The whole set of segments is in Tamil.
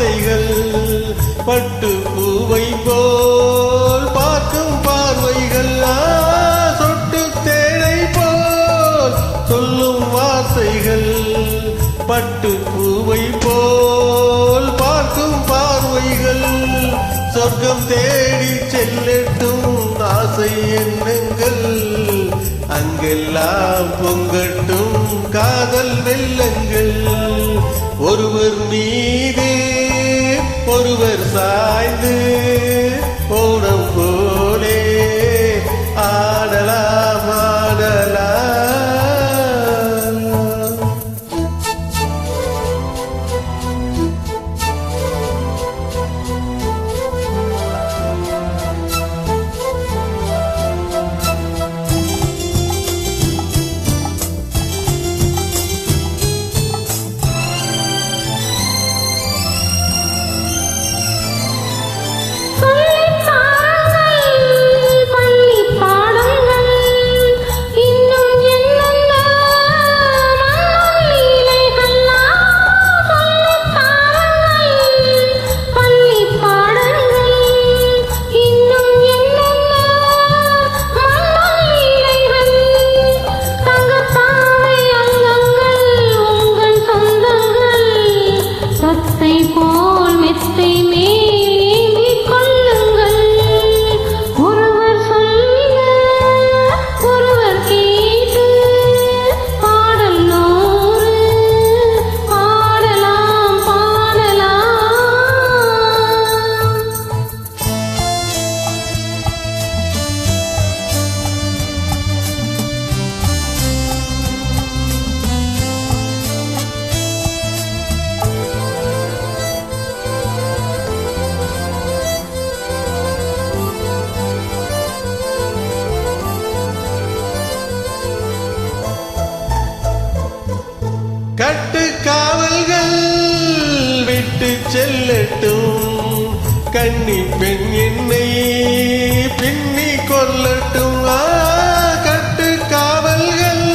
வார்த்தைகள் பட்டு பூவை போல் பார்க்கும் பார்வைகள் சொட்டு தேனை போல் சொல்லும் வார்த்தைகள் பட்டு பூவை போல் பார்க்கும் பார்வைகள். சொர்க்கம் தேடி செல்லட்டும் ஆசை எண்ணங்கள் அங்கெல்லாம் பொங்கட்டும் காதல் வெள்ளங்கள். ஒருவர் மீது ஒருவர் சாய்ந்து கட்டு காவல்கள் விட்டு செல்லட்டும். கண்ணி பெண் என்னை பின்னி கொல்லட்டும். கட்டு காவல்கள்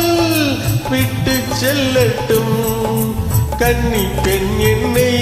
விட்டு செல்லட்டும். கன்னி பெண் என்னை